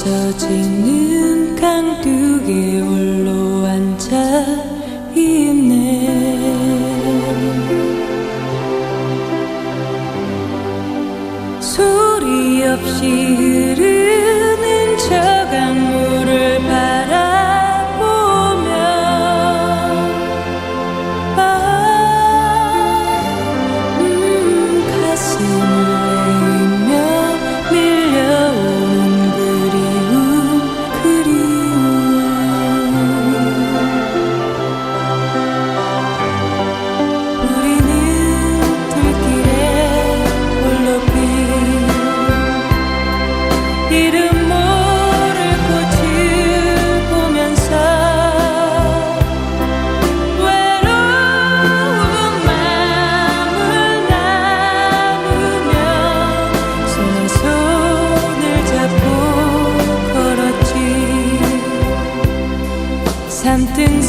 없어지는 강둑에 홀로 앉아 있네. 소리 없이 흐르는 저 강물 Tình